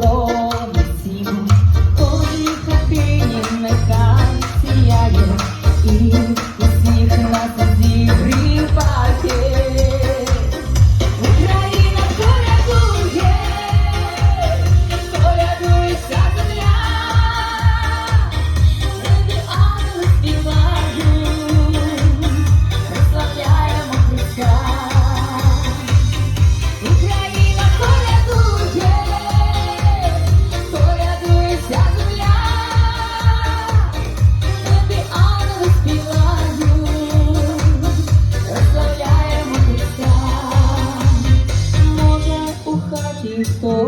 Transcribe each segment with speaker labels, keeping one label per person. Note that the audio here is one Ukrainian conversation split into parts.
Speaker 1: pro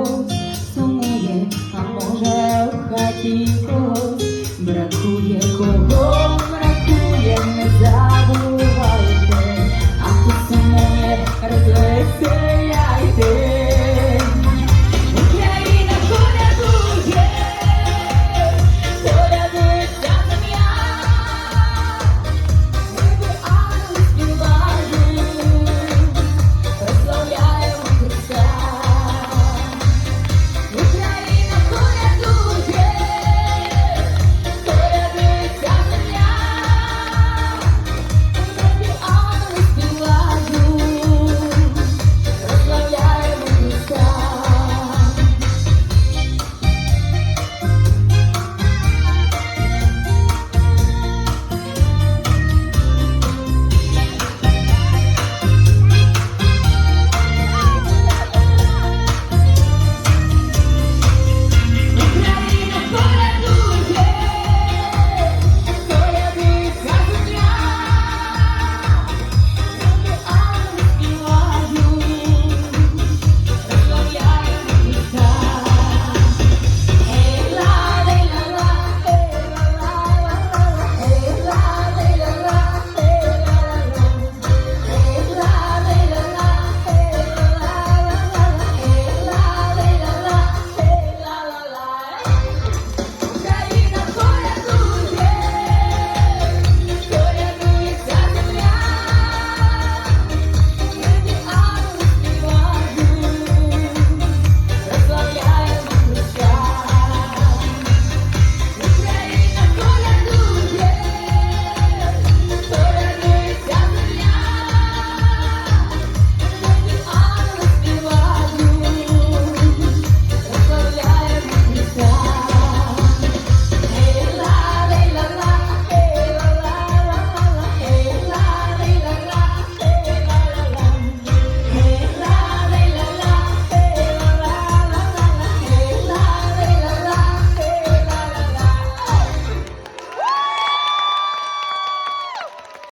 Speaker 1: когось сумує, а може в хаті когось бракує когось.